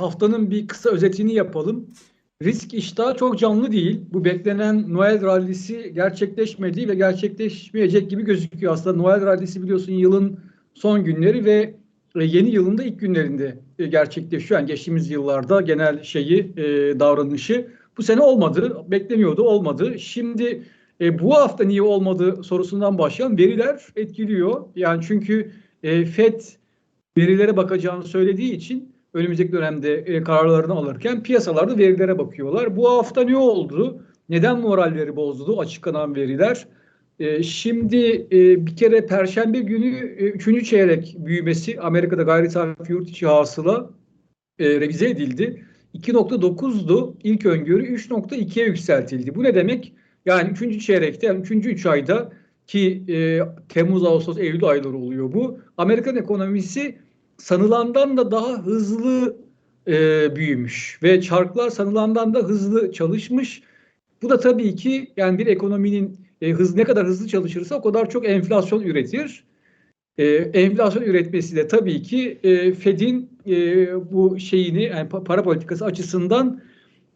haftanın bir kısa özetini yapalım. Risk iştahı çok canlı değil. Bu beklenen Noel rallisi gerçekleşmedi ve gerçekleşmeyecek gibi gözüküyor. Aslında Noel rallisi biliyorsun yılın son günleri ve e, yeni yılın da ilk günlerinde e, gerçekleşiyor. Yani geçtiğimiz yıllarda genel şeyi, e, davranışı bu sene olmadı. Bekleniyordu, olmadı. Şimdi e, bu hafta niye olmadı sorusundan başlayan veriler etkiliyor. Yani çünkü e, FED verilere bakacağını söylediği için önümüzdeki dönemde e, kararlarını alırken piyasalarda verilere bakıyorlar. Bu hafta ne oldu? Neden moralleri bozdu açıklanan veriler? E, şimdi e, bir kere Perşembe günü e, üçüncü çeyrek büyümesi Amerika'da gayri safi yurt içi hasıla e, revize edildi. 2.9'du ilk öngörü 3.2'ye yükseltildi. Bu ne demek? Yani üçüncü çeyrekte yani üçüncü üç ayda ki e, Temmuz, Ağustos, Eylül ayları oluyor bu. Amerikan ekonomisi sanılandan da daha hızlı e, büyümüş ve çarklar sanılandan da hızlı çalışmış. Bu da tabii ki yani bir ekonominin e, hız ne kadar hızlı çalışırsa o kadar çok enflasyon üretir. E, enflasyon üretmesi de tabii ki e, Fed'in e, bu şeyini yani para politikası açısından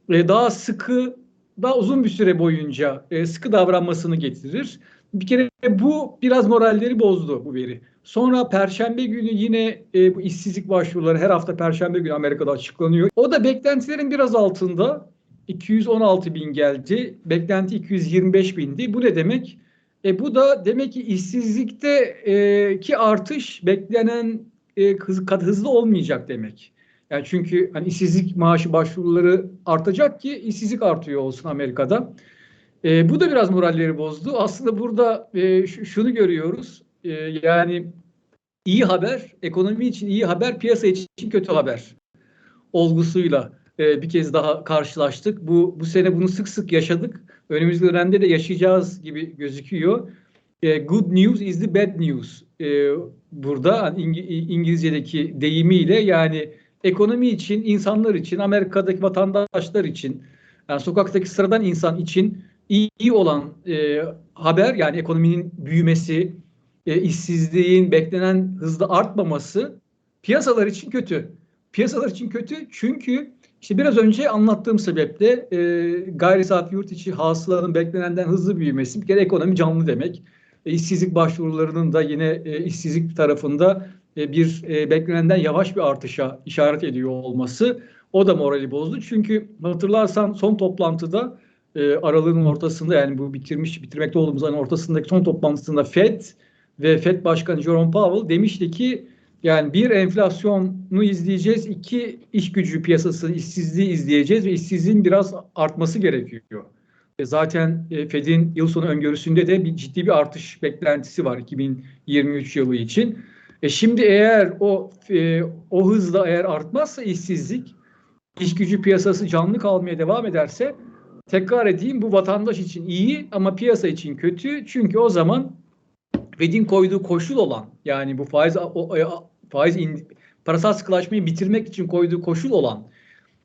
e, daha sıkı, daha uzun bir süre boyunca e, sıkı davranmasını getirir. Bir kere bu biraz moralleri bozdu bu veri. Sonra Perşembe günü yine e, bu işsizlik başvuruları her hafta Perşembe günü Amerika'da açıklanıyor. O da beklentilerin biraz altında 216 bin geldi. Beklenti 225 bindi. Bu ne demek? E, bu da demek ki işsizlikte e, ki artış beklenen e, hız, hızlı olmayacak demek. Yani çünkü hani işsizlik maaşı başvuruları artacak ki işsizlik artıyor olsun Amerika'da. E, bu da biraz moralleri bozdu. Aslında burada e, şunu görüyoruz. E, yani iyi haber, ekonomi için iyi haber, piyasa için kötü haber olgusuyla e, bir kez daha karşılaştık. Bu bu sene bunu sık sık yaşadık. Önümüzdeki dönemde de yaşayacağız gibi gözüküyor. E, good news is the bad news. E, burada hani İng- İngilizce'deki deyimiyle yani ekonomi için, insanlar için, Amerika'daki vatandaşlar için, yani sokaktaki sıradan insan için iyi olan e, haber yani ekonominin büyümesi, e, işsizliğin beklenen hızda artmaması piyasalar için kötü. Piyasalar için kötü çünkü işte biraz önce anlattığım sebeple e, gayri safi yurt içi hasılanın beklenenden hızlı büyümesi bir kere ekonomi canlı demek. E, işsizlik başvurularının da yine e, işsizlik tarafında e, bir e, beklenenden yavaş bir artışa işaret ediyor olması o da morali bozdu. Çünkü hatırlarsan son toplantıda e, aralığın ortasında yani bu bitirmiş bitirmekte olduğumuz ayın ortasındaki son toplantısında Fed ve Fed Başkanı Jerome Powell demişti ki yani bir enflasyonu izleyeceğiz, iki iş gücü piyasası işsizliği izleyeceğiz ve işsizliğin biraz artması gerekiyor. E zaten e, Fed'in yıl sonu öngörüsünde de bir ciddi bir artış beklentisi var 2023 yılı için. E şimdi eğer o e, o hızla eğer artmazsa işsizlik, iş gücü piyasası canlı kalmaya devam ederse tekrar edeyim bu vatandaş için iyi ama piyasa için kötü. Çünkü o zaman Fed'in koyduğu koşul olan yani bu faiz o, faiz in, parasal sıkılaşmayı bitirmek için koyduğu koşul olan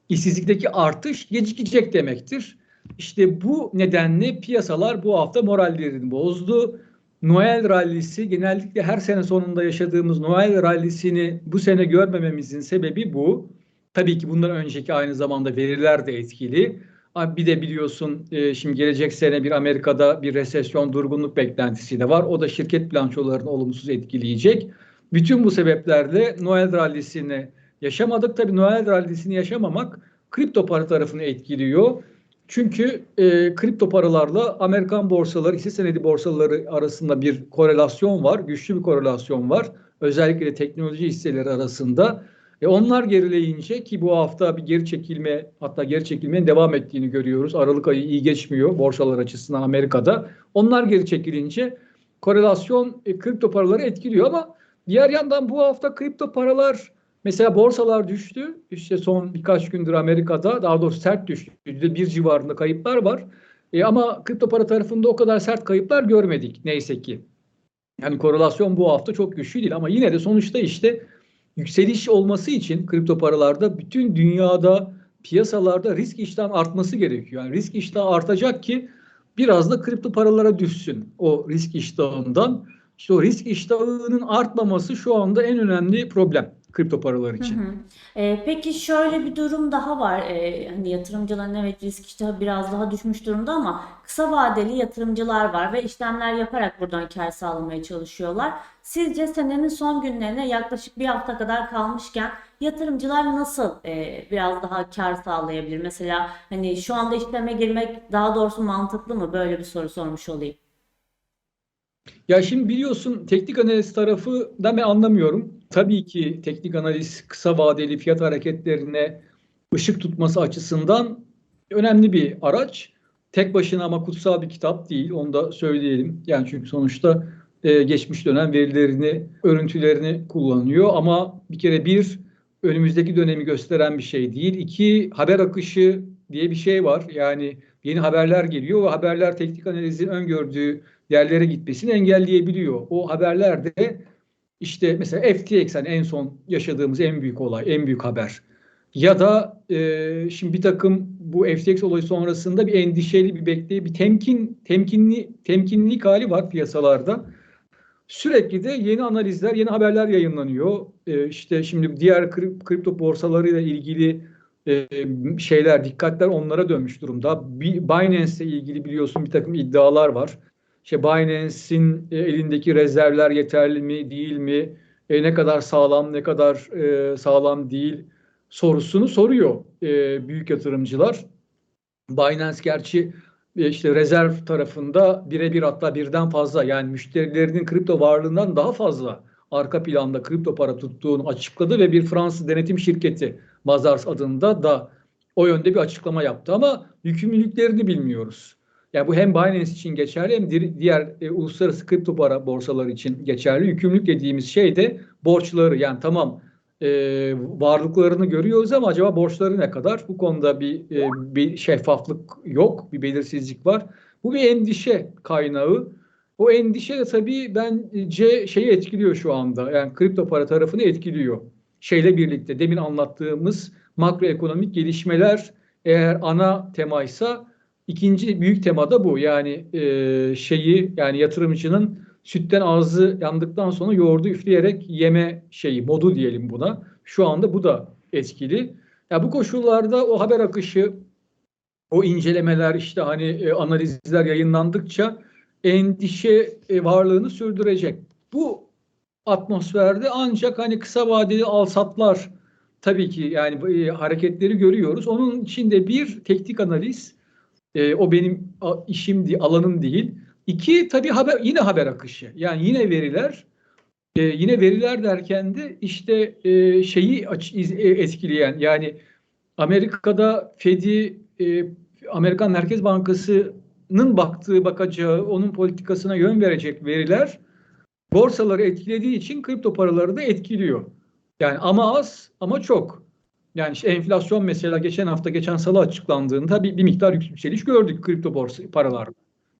işsizlikteki artış gecikecek demektir. İşte bu nedenle piyasalar bu hafta morallerini bozdu. Noel rallisi genellikle her sene sonunda yaşadığımız Noel rallisini bu sene görmememizin sebebi bu. Tabii ki bundan önceki aynı zamanda veriler de etkili. Bir de biliyorsun e, şimdi gelecek sene bir Amerika'da bir resesyon durgunluk beklentisi de var. O da şirket bilançolarını olumsuz etkileyecek. Bütün bu sebeplerle Noel rallisini yaşamadık. Tabii Noel rallisini yaşamamak kripto para tarafını etkiliyor. Çünkü e, kripto paralarla Amerikan borsaları, hisse senedi borsaları arasında bir korelasyon var. Güçlü bir korelasyon var. Özellikle teknoloji hisseleri arasında. E onlar gerileyince ki bu hafta bir geri çekilme hatta geri çekilmenin devam ettiğini görüyoruz. Aralık ayı iyi geçmiyor borsalar açısından Amerika'da. Onlar geri çekilince korelasyon e, kripto paraları etkiliyor ama diğer yandan bu hafta kripto paralar mesela borsalar düştü. İşte son birkaç gündür Amerika'da daha doğrusu sert düştü. bir civarında kayıplar var. E, ama kripto para tarafında o kadar sert kayıplar görmedik neyse ki. Yani korelasyon bu hafta çok güçlü değil ama yine de sonuçta işte yükseliş olması için kripto paralarda bütün dünyada piyasalarda risk iştahının artması gerekiyor. Yani risk iştahı artacak ki biraz da kripto paralara düşsün o risk iştahından. İşte o risk iştahının artmaması şu anda en önemli problem. Kripto paralar Hı için. hı. Ee, peki şöyle bir durum daha var. Ee, hani yatırımcıların evet risk iştahı biraz daha düşmüş durumda ama kısa vadeli yatırımcılar var ve işlemler yaparak buradan kar sağlamaya çalışıyorlar. Sizce senenin son günlerine yaklaşık bir hafta kadar kalmışken yatırımcılar nasıl e, biraz daha kar sağlayabilir? Mesela hani şu anda işleme girmek daha doğrusu mantıklı mı? Böyle bir soru sormuş olayım. Ya şimdi biliyorsun teknik analiz tarafı da ben anlamıyorum. Tabii ki teknik analiz kısa vadeli fiyat hareketlerine ışık tutması açısından önemli bir araç. Tek başına ama kutsal bir kitap değil. Onu da söyleyelim. Yani çünkü sonuçta e, geçmiş dönem verilerini, örüntülerini kullanıyor. Ama bir kere bir önümüzdeki dönemi gösteren bir şey değil. İki haber akışı diye bir şey var. Yani yeni haberler geliyor ve haberler teknik analizin öngördüğü yerlere gitmesini engelleyebiliyor. O haberler de işte mesela FTX hani en son yaşadığımız en büyük olay, en büyük haber. Ya da e, şimdi bir takım bu FTX olayı sonrasında bir endişeli, bir bekleye, bir temkin, temkinli, temkinlilik hali var piyasalarda. Sürekli de yeni analizler, yeni haberler yayınlanıyor. E, işte şimdi diğer krip- kripto borsalarıyla ilgili e, şeyler, dikkatler onlara dönmüş durumda. Bi- Binance ile ilgili biliyorsun bir takım iddialar var. İşte Binance'in e, elindeki rezervler yeterli mi, değil mi? E, ne kadar sağlam, ne kadar e, sağlam değil sorusunu soruyor e, büyük yatırımcılar. Binance gerçi e, işte rezerv tarafında birebir hatta birden fazla yani müşterilerinin kripto varlığından daha fazla arka planda kripto para tuttuğunu açıkladı ve bir Fransız denetim şirketi Mazars adında da o yönde bir açıklama yaptı ama yükümlülüklerini bilmiyoruz. Yani bu hem Binance için geçerli hem di- diğer e, uluslararası kripto para borsaları için geçerli. Yükümlülük dediğimiz şey de borçları yani tamam e, varlıklarını görüyoruz ama acaba borçları ne kadar? Bu konuda bir, e, bir şeffaflık yok, bir belirsizlik var. Bu bir endişe kaynağı. O endişe de tabii bence şeyi etkiliyor şu anda. Yani kripto para tarafını etkiliyor. Şeyle birlikte demin anlattığımız makroekonomik gelişmeler eğer ana temaysa ikinci büyük tema da bu. Yani e, şeyi yani yatırımcının sütten ağzı yandıktan sonra yoğurdu üfleyerek yeme şeyi modu diyelim buna. Şu anda bu da etkili. Ya bu koşullarda o haber akışı, o incelemeler işte hani e, analizler yayınlandıkça endişe e, varlığını sürdürecek. Bu atmosferde ancak hani kısa vadeli alsatlar tabii ki yani e, hareketleri görüyoruz. Onun içinde bir teknik analiz e, o benim işim alanım değil. İki tabii haber yine haber akışı. Yani yine veriler e, yine veriler derken de işte e, şeyi aç, iz- e, etkileyen yani Amerika'da Fed'i e, Amerikan Merkez Bankası'nın baktığı bakacağı onun politikasına yön verecek veriler borsaları etkilediği için kripto paraları da etkiliyor. Yani ama az ama çok. Yani işte enflasyon mesela geçen hafta geçen salı açıklandığında bir, bir miktar yükseliş gördük kripto borsa paralarda.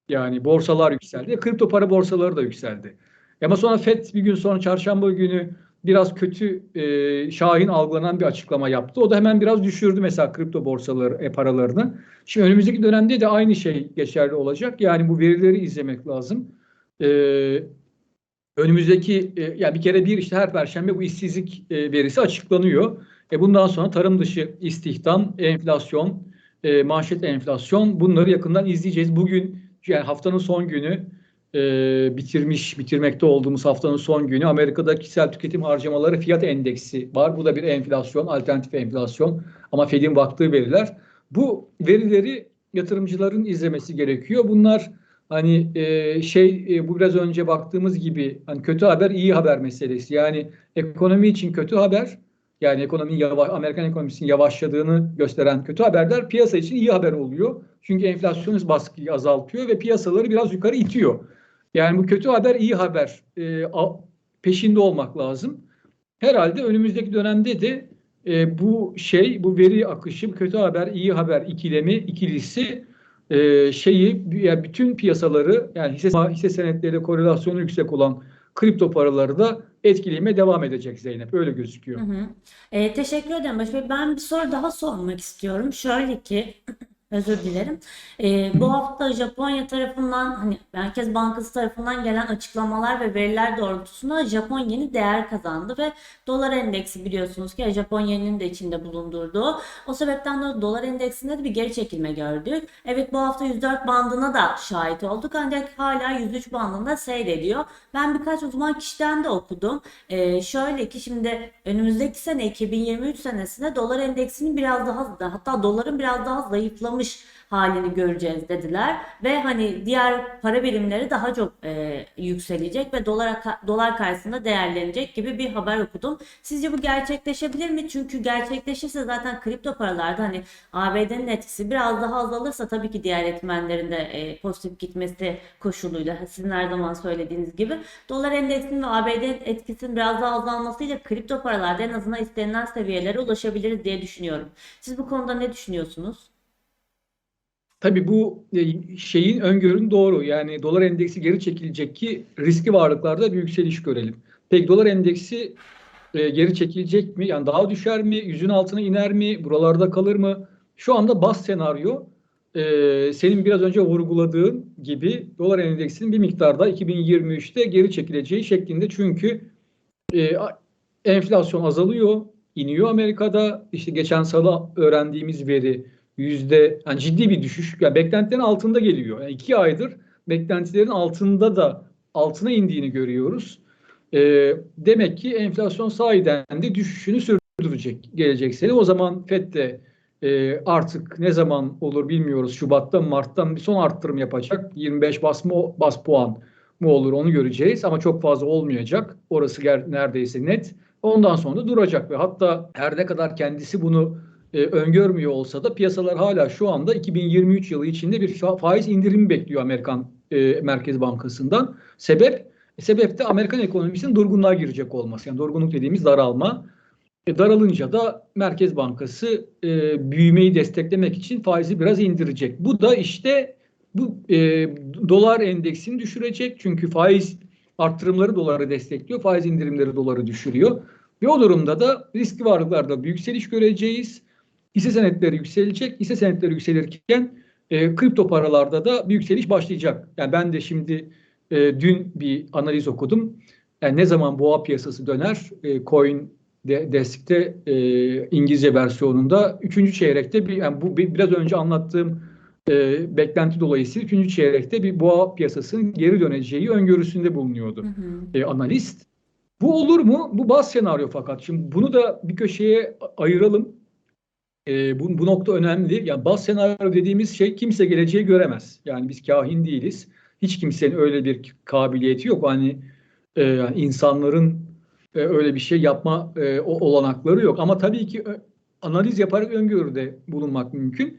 Yani borsalar yükseldi. E, Kripto para borsaları da yükseldi. Ama sonra FED bir gün sonra çarşamba günü biraz kötü e, şahin algılanan bir açıklama yaptı. O da hemen biraz düşürdü mesela kripto borsaları e, paralarını. Şimdi önümüzdeki dönemde de aynı şey geçerli olacak. Yani bu verileri izlemek lazım. E, önümüzdeki e, ya bir kere bir işte her perşembe bu işsizlik e, verisi açıklanıyor. E bundan sonra tarım dışı istihdam, enflasyon, e, manşet enflasyon bunları yakından izleyeceğiz. Bugün yani haftanın son günü e, bitirmiş, bitirmekte olduğumuz haftanın son günü Amerika'da kişisel tüketim harcamaları fiyat endeksi var. Bu da bir enflasyon, alternatif enflasyon ama Fed'in baktığı veriler. Bu verileri yatırımcıların izlemesi gerekiyor. Bunlar hani e, şey e, bu biraz önce baktığımız gibi hani kötü haber iyi haber meselesi. Yani ekonomi için kötü haber yani ekonominin yavaş, Amerikan ekonomisinin yavaşladığını gösteren kötü haberler piyasa için iyi haber oluyor. Çünkü enflasyonist baskıyı azaltıyor ve piyasaları biraz yukarı itiyor. Yani bu kötü haber iyi haber e, a- peşinde olmak lazım. Herhalde önümüzdeki dönemde de e, bu şey, bu veri akışı, kötü haber, iyi haber ikilemi, ikilisi e, şeyi yani bütün piyasaları yani hisse, hisse senetleriyle korelasyonu yüksek olan kripto paraları da etkilemeye devam edecek Zeynep. Öyle gözüküyor. Hı hı. E, teşekkür ederim Barış. Ben bir soru daha sormak istiyorum. Şöyle ki Özür dilerim. Ee, bu hafta Japonya tarafından hani Merkez Bankası tarafından gelen açıklamalar ve veriler doğrultusunda Japon yeni değer kazandı ve dolar endeksi biliyorsunuz ki Japon yeninin de içinde bulundurduğu. O sebepten de dolar endeksinde de bir geri çekilme gördük. Evet bu hafta 104 bandına da şahit olduk ancak hala 103 bandında seyrediyor. Ben birkaç uzman kişiden de okudum. Ee, şöyle ki şimdi önümüzdeki sene 2023 senesinde dolar endeksinin biraz daha hatta doların biraz daha zayıflamış halini göreceğiz dediler ve hani diğer para birimleri daha çok e, yükselecek ve dolar dolar karşısında değerlenecek gibi bir haber okudum. Sizce bu gerçekleşebilir mi? Çünkü gerçekleşirse zaten kripto paralarda hani ABD'nin etkisi biraz daha azalırsa tabii ki diğer etmenlerin de e, pozitif gitmesi koşuluyla sizin her zaman söylediğiniz gibi dolar endeksinin ve ABD etkisinin biraz daha azalmasıyla kripto paralarda en azından istenilen seviyelere ulaşabiliriz diye düşünüyorum. Siz bu konuda ne düşünüyorsunuz? Tabii bu e, şeyin öngörün doğru. Yani dolar endeksi geri çekilecek ki riskli varlıklarda bir yükseliş görelim. Peki dolar endeksi e, geri çekilecek mi? Yani daha düşer mi? Yüzün altına iner mi? Buralarda kalır mı? Şu anda bas senaryo e, senin biraz önce vurguladığın gibi dolar endeksinin bir miktarda 2023'te geri çekileceği şeklinde. Çünkü enflasyon azalıyor, iniyor Amerika'da. İşte geçen salı öğrendiğimiz veri yüzde yani ciddi bir düşüş. Yani beklentilerin altında geliyor. Yani iki aydır beklentilerin altında da altına indiğini görüyoruz. E, demek ki enflasyon sahiden de düşüşünü sürdürecek gelecek sene. O zaman FED de e, artık ne zaman olur bilmiyoruz. Şubat'ta Mart'tan bir son arttırım yapacak. 25 bas, mı, bas puan mı olur onu göreceğiz. Ama çok fazla olmayacak. Orası neredeyse net. Ondan sonra duracak ve hatta her ne kadar kendisi bunu e, öngörmüyor olsa da piyasalar hala şu anda 2023 yılı içinde bir faiz indirimi bekliyor Amerikan e, Merkez Bankası'ndan. Sebep sebep de Amerikan ekonomisinin durgunluğa girecek olması. Yani durgunluk dediğimiz daralma. E, daralınca da Merkez Bankası e, büyümeyi desteklemek için faizi biraz indirecek. Bu da işte bu e, dolar endeksini düşürecek. Çünkü faiz arttırımları doları destekliyor. Faiz indirimleri doları düşürüyor. Ve o durumda da riskli varlıklarda bir yükseliş göreceğiz. Hisse senetleri yükselecek. Hisse senetleri yükselirken e, kripto paralarda da bir yükseliş başlayacak. Yani ben de şimdi e, dün bir analiz okudum. Yani ne zaman boğa piyasası döner? E, Coin de, Desk'te e, İngilizce versiyonunda üçüncü çeyrekte bir yani bu bir, biraz önce anlattığım e, beklenti dolayısıyla üçüncü çeyrekte bir boğa piyasasının geri döneceği öngörüsünde bulunuyordu hı hı. E, analist. Bu olur mu? Bu baz senaryo fakat. Şimdi bunu da bir köşeye ayıralım e, bu, bu nokta önemli. Yani baz senaryo dediğimiz şey kimse geleceği göremez. Yani biz kahin değiliz. Hiç kimsenin öyle bir kabiliyeti yok. Hani e, insanların e, öyle bir şey yapma e, olanakları yok. Ama tabii ki e, analiz yaparak öngörüde bulunmak mümkün.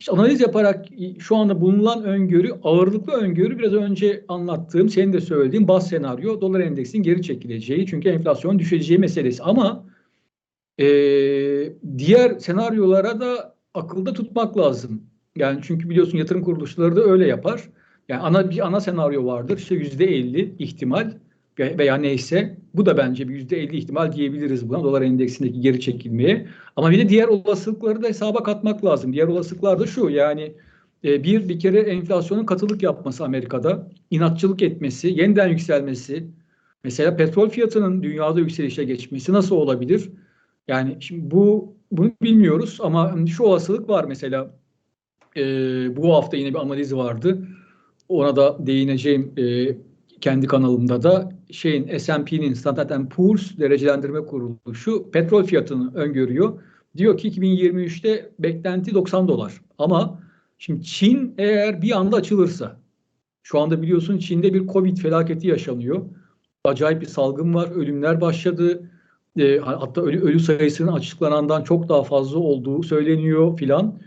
İşte analiz yaparak şu anda bulunan öngörü, ağırlıklı öngörü biraz önce anlattığım, senin de söylediğin baz senaryo, dolar endeksinin geri çekileceği, çünkü enflasyon düşeceği meselesi. Ama e, diğer senaryolara da akılda tutmak lazım. Yani çünkü biliyorsun yatırım kuruluşları da öyle yapar. Yani ana bir ana senaryo vardır. İşte yüzde elli ihtimal veya neyse bu da bence bir yüzde elli ihtimal diyebiliriz buna dolar endeksindeki geri çekilmeye. Ama bir de diğer olasılıkları da hesaba katmak lazım. Diğer olasılıklar da şu yani e, bir bir kere enflasyonun katılık yapması Amerika'da, inatçılık etmesi, yeniden yükselmesi. Mesela petrol fiyatının dünyada yükselişe geçmesi nasıl olabilir? Yani şimdi bu bunu bilmiyoruz ama şu olasılık var mesela e, bu hafta yine bir analiz vardı. Ona da değineceğim e, kendi kanalımda da şeyin S&P'nin Standard Poor's derecelendirme kuruluşu petrol fiyatını öngörüyor. Diyor ki 2023'te beklenti 90 dolar. Ama şimdi Çin eğer bir anda açılırsa şu anda biliyorsun Çin'de bir Covid felaketi yaşanıyor. Acayip bir salgın var, ölümler başladı e, hatta ölü, ölü sayısının açıklanandan çok daha fazla olduğu söyleniyor filan.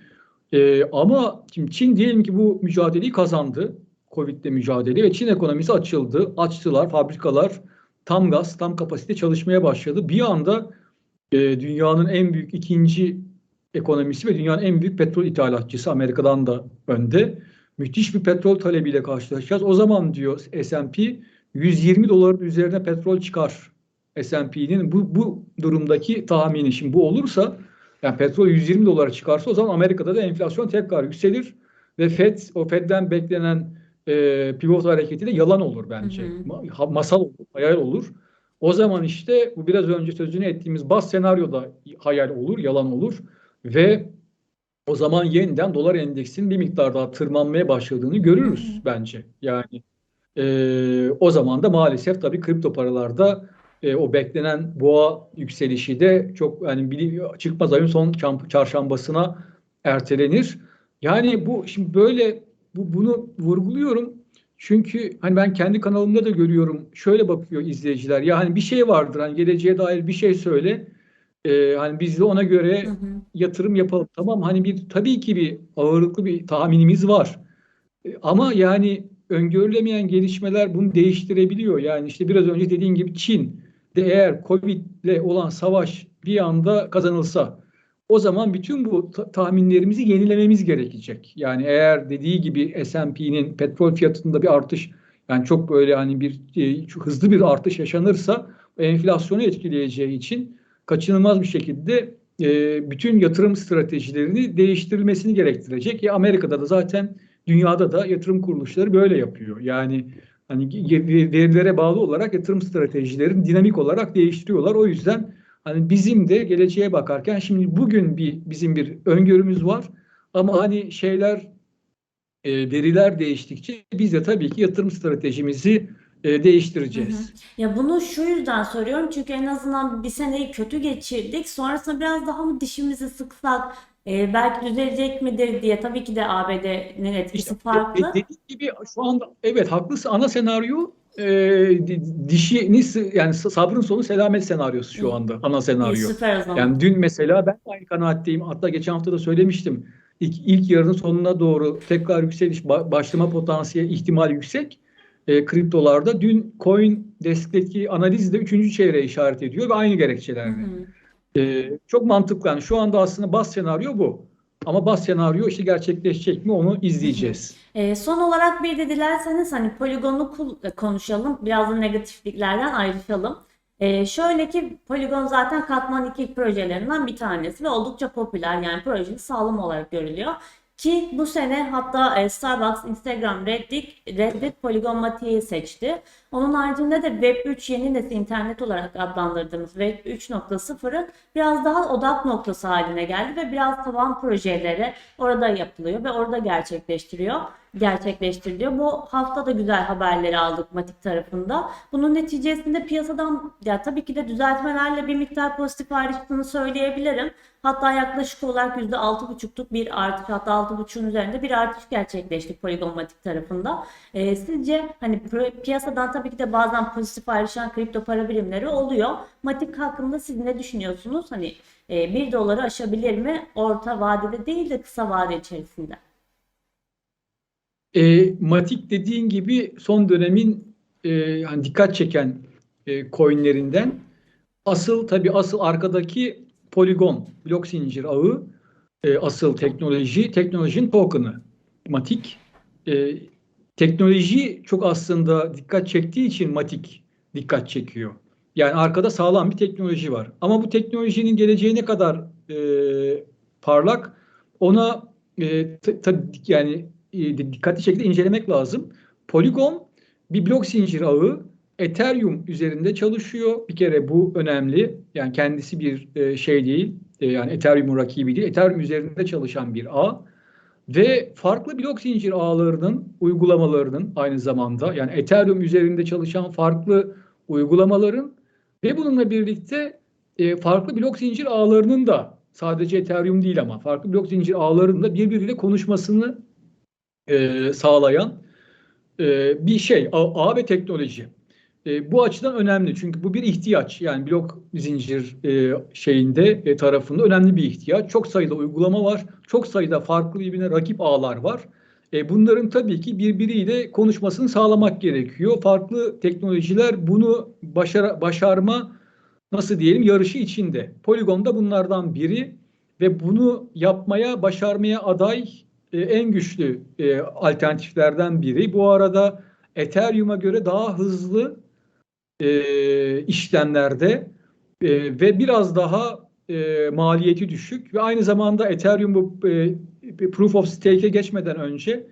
E, ama şimdi Çin diyelim ki bu mücadeleyi kazandı. Covid'le mücadele ve Çin ekonomisi açıldı. Açtılar fabrikalar tam gaz, tam kapasite çalışmaya başladı. Bir anda e, dünyanın en büyük ikinci ekonomisi ve dünyanın en büyük petrol ithalatçısı Amerika'dan da önde. Müthiş bir petrol talebiyle karşılaşacağız. O zaman diyor S&P 120 doların üzerine petrol çıkar S&P'nin bu, bu durumdaki tahmini şimdi bu olursa Yani petrol 120 dolara çıkarsa o zaman Amerika'da da enflasyon tekrar yükselir ve Fed o Fed'den beklenen e, pivot hareketi de yalan olur bence. Hı hı. Ha- Masal olur, hayal olur. O zaman işte bu biraz önce sözünü ettiğimiz bas senaryoda hayal olur, yalan olur ve o zaman yeniden dolar endeksinin bir miktar daha tırmanmaya başladığını görürüz Hı hı. bence. Yani e, o zaman da maalesef tabii kripto paralarda e, o beklenen boğa yükselişi de çok yani bili- çıkmaz ayın son çarşambasına ertelenir. Yani bu şimdi böyle bu, bunu vurguluyorum. Çünkü hani ben kendi kanalımda da görüyorum. Şöyle bakıyor izleyiciler. Ya hani bir şey vardır hani geleceğe dair bir şey söyle. E, hani biz de ona göre Hı hı. yatırım yapalım. Tamam hani bir tabii ki bir ağırlıklı bir tahminimiz var. E, Ama yani öngörülemeyen gelişmeler bunu değiştirebiliyor. Yani işte biraz önce dediğin gibi Çin de eğer Covid'le olan savaş bir anda kazanılsa o zaman bütün bu ta- tahminlerimizi yenilememiz gerekecek. Yani eğer dediği gibi S&P'nin petrol fiyatında bir artış yani çok böyle hani bir e, hızlı bir artış yaşanırsa enflasyonu etkileyeceği için kaçınılmaz bir şekilde e, bütün yatırım stratejilerini değiştirilmesini gerektirecek. Ya Amerika'da da zaten dünyada da yatırım kuruluşları böyle yapıyor. Yani hani verilere bağlı olarak yatırım stratejilerini dinamik olarak değiştiriyorlar. O yüzden hani bizim de geleceğe bakarken şimdi bugün bir bizim bir öngörümüz var. Ama hani şeyler e, veriler değiştikçe biz de tabii ki yatırım stratejimizi e, Hı hı. değiştireceğiz. Ya bunu şu yüzden soruyorum çünkü en azından bir seneyi kötü geçirdik. Sonrasında biraz daha mı dişimizi sıksak e, belki düzelecek midir diye. Tabii ki de ABD'nin etkisi İşte e, farklı. dediğim gibi şu anda evet haklısın ana senaryo e, di- dişini sı- yani sabrın sonu selamet senaryosu şu anda ana senaryo. süper o zaman. Yani dün mesela ben aynı kanaatteyim. Hatta geçen hafta da söylemiştim. İlk, ilk yarının sonuna doğru tekrar yükseliş ba- başlama potansiyeli ihtimali yüksek. E, kriptolarda dün coin deskteki analiz de 3. çeyreğe işaret ediyor ve aynı Hı gerekçelerle. hı. E, çok mantıklı. Yani şu anda aslında bas senaryo bu. Ama bas senaryo işte gerçekleşecek mi onu izleyeceğiz. E, son olarak bir de dilerseniz hani poligonu e, konuşalım. Biraz da negatifliklerden ayrışalım. E, şöyle ki Polygon zaten Katman 2 projelerinden bir tanesi ve oldukça popüler yani projesi sağlam olarak görülüyor. Ki bu sene hatta e, Starbucks, Instagram, Reddit, Reddit Polygon Mati'yi seçti. Onun haricinde de Web3 yeni nesil internet olarak adlandırdığımız Web 3.0'ın biraz daha odak noktası haline geldi ve biraz taban projeleri orada yapılıyor ve orada gerçekleştiriyor, gerçekleştiriliyor. Bu hafta da güzel haberleri aldık Matik tarafında. Bunun neticesinde piyasadan ya tabii ki de düzeltmelerle bir miktar pozitif ayrıştığını söyleyebilirim. Hatta yaklaşık olarak %6,5'luk bir artış hatta 6,5'un üzerinde bir artış gerçekleşti Polygon Matik tarafında. Ee, sizce hani piyasadan tabii ki de bazen pozitif ayrışan kripto para birimleri oluyor. Matik hakkında siz ne düşünüyorsunuz? Hani e, 1 doları aşabilir mi? Orta vadede değil de kısa vade içerisinde. E, Matik dediğin gibi son dönemin e, hani dikkat çeken e, coinlerinden asıl tabii asıl arkadaki Polygon blok zincir ağı e, asıl teknoloji teknolojinin token'ı Matik. E, teknoloji çok aslında dikkat çektiği için Matik dikkat çekiyor. Yani arkada sağlam bir teknoloji var. Ama bu teknolojinin geleceği ne kadar e, parlak ona e, tabii yani dikkatli şekilde incelemek lazım. Polygon bir blok zincir ağı Ethereum üzerinde çalışıyor. Bir kere bu önemli. Yani kendisi bir e, şey değil. E, yani Ethereum'un rakibi değil. Ethereum üzerinde çalışan bir ağ. Ve farklı blok zincir ağlarının uygulamalarının aynı zamanda yani Ethereum üzerinde çalışan farklı uygulamaların ve bununla birlikte e, farklı blok zincir ağlarının da sadece Ethereum değil ama farklı blok zincir ağlarının da birbiriyle konuşmasını e, sağlayan e, bir şey ağ, ağ ve teknoloji. E, bu açıdan önemli çünkü bu bir ihtiyaç yani blok zincir e, şeyinde e, tarafında önemli bir ihtiyaç. Çok sayıda uygulama var, çok sayıda farklı birbirine rakip ağlar var. E, bunların tabii ki birbiriyle konuşmasını sağlamak gerekiyor. Farklı teknolojiler bunu başara, başarma nasıl diyelim yarışı içinde. Polygon da bunlardan biri ve bunu yapmaya, başarmaya aday e, en güçlü e, alternatiflerden biri. Bu arada Ethereum'a göre daha hızlı e, işlemlerde e, ve biraz daha maliyeti düşük ve aynı zamanda Ethereum bu Proof of Stake'e geçmeden önce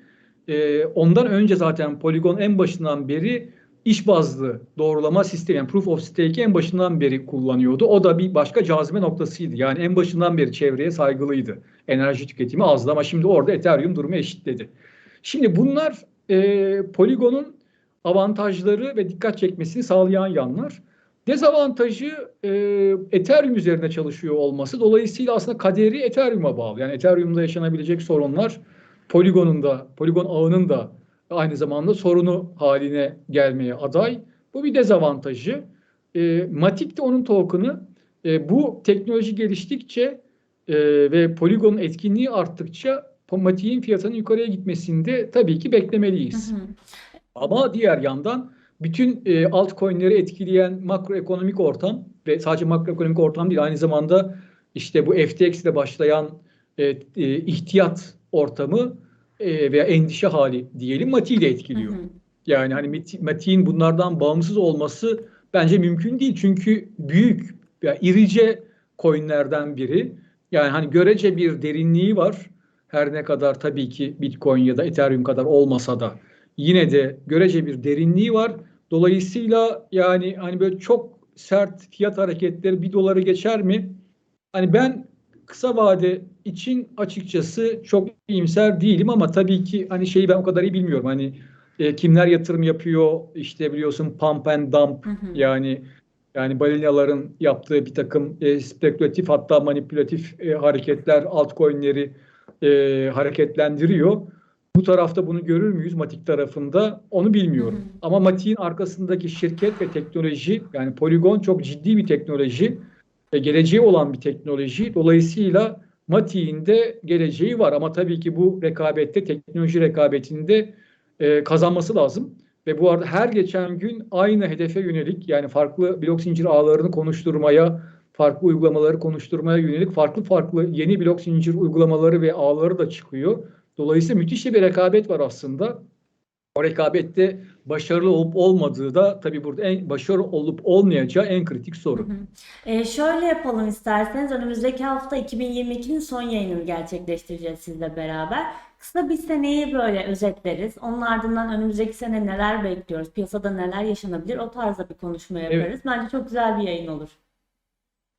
ondan önce zaten Polygon en başından beri iş bazlı doğrulama sistemi yani Proof of Stake'i en başından beri kullanıyordu. O da bir başka cazibe noktasıydı. Yani en başından beri çevreye saygılıydı. Enerji tüketimi azdı ama şimdi orada Ethereum durumu eşitledi. Şimdi bunlar e, Polygon'un avantajları ve dikkat çekmesini sağlayan yanlar. Dezavantajı e, Ethereum üzerine çalışıyor olması. Dolayısıyla aslında kaderi Ethereum'a bağlı. Yani Ethereum'da yaşanabilecek sorunlar Polygon'un da, Polygon ağının da aynı zamanda sorunu haline gelmeye aday. Bu bir dezavantajı. E, Matic de onun token'ı. E, bu teknoloji geliştikçe e, ve Polygon'un etkinliği arttıkça Matic'in fiyatının yukarıya gitmesinde tabii ki beklemeliyiz. Hı hı. Ama diğer yandan bütün e, altcoin'leri etkileyen makroekonomik ortam ve sadece makroekonomik ortam değil aynı zamanda işte bu FTX ile başlayan e, e, ihtiyat ortamı e, veya endişe hali diyelim Mati'yi de etkiliyor. Hı hı. Yani hani Mati- Mati'nin bunlardan bağımsız olması bence mümkün değil. Çünkü büyük, yani irice coinlerden biri. Yani hani görece bir derinliği var. Her ne kadar tabii ki Bitcoin ya da Ethereum kadar olmasa da yine de görece bir derinliği var. Dolayısıyla yani hani böyle çok sert fiyat hareketleri bir doları geçer mi? Hani ben kısa vade için açıkçası çok iyimser değilim ama tabii ki hani şeyi ben o kadar iyi bilmiyorum. Hani e, kimler yatırım yapıyor işte biliyorsun pump and dump Hı hı. yani yani balinaların yaptığı bir takım e, spekülatif hatta manipülatif e, hareketler altcoin'leri e, hareketlendiriyor. Bu tarafta bunu görür müyüz Matic tarafında? Onu bilmiyorum. Hı hı. Ama Matic'in arkasındaki şirket ve teknoloji yani Polygon çok ciddi bir teknoloji ve geleceği olan bir teknoloji. Dolayısıyla Matic'in de geleceği var ama tabii ki bu rekabette, teknoloji rekabetinde e, kazanması lazım. Ve bu arada her geçen gün aynı hedefe yönelik yani farklı blok zincir ağlarını konuşturmaya, farklı uygulamaları konuşturmaya yönelik farklı farklı yeni blok zincir uygulamaları ve ağları da çıkıyor. Dolayısıyla müthiş bir rekabet var aslında. O rekabette başarılı olup olmadığı da tabii burada en başarılı olup olmayacağı en kritik soru. Hı hı. Ee, şöyle yapalım isterseniz. Önümüzdeki hafta 2022'nin son yayınını gerçekleştireceğiz sizle beraber. Kısa bir seneyi böyle özetleriz. Onun ardından önümüzdeki sene neler bekliyoruz, piyasada neler yaşanabilir o tarzda bir konuşma Evet. yaparız. Bence çok güzel bir yayın olur.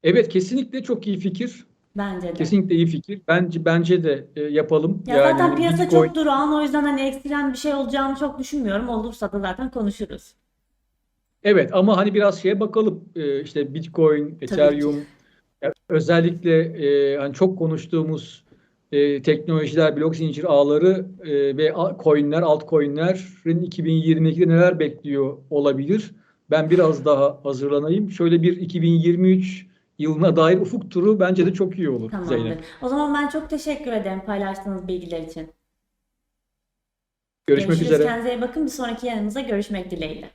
Evet kesinlikle çok iyi fikir. Bence de. Kesinlikle iyi fikir. Bence bence de e, yapalım. Ya Yani zaten piyasa Bitcoin çok durağan o yüzden hani ekstrem bir şey olacağını çok düşünmüyorum. Olursa da zaten konuşuruz. Evet ama hani biraz şeye bakalım Ee, işte Bitcoin. Ethereum ya özellikle e, hani çok konuştuğumuz e, teknolojiler, blok zincir ağları e, ve coinler, altcoinlerin 2022'de neler bekliyor olabilir? Ben biraz daha hazırlanayım. Şöyle bir 2023 yılına dair ufuk turu bence de çok iyi olur Tamamdır. Zeynep. O zaman ben çok teşekkür ederim paylaştığınız bilgiler için. Görüşmek Görüşürüz. üzere. Kendinize iyi bakın. Bir sonraki yayınımızda görüşmek dileğiyle.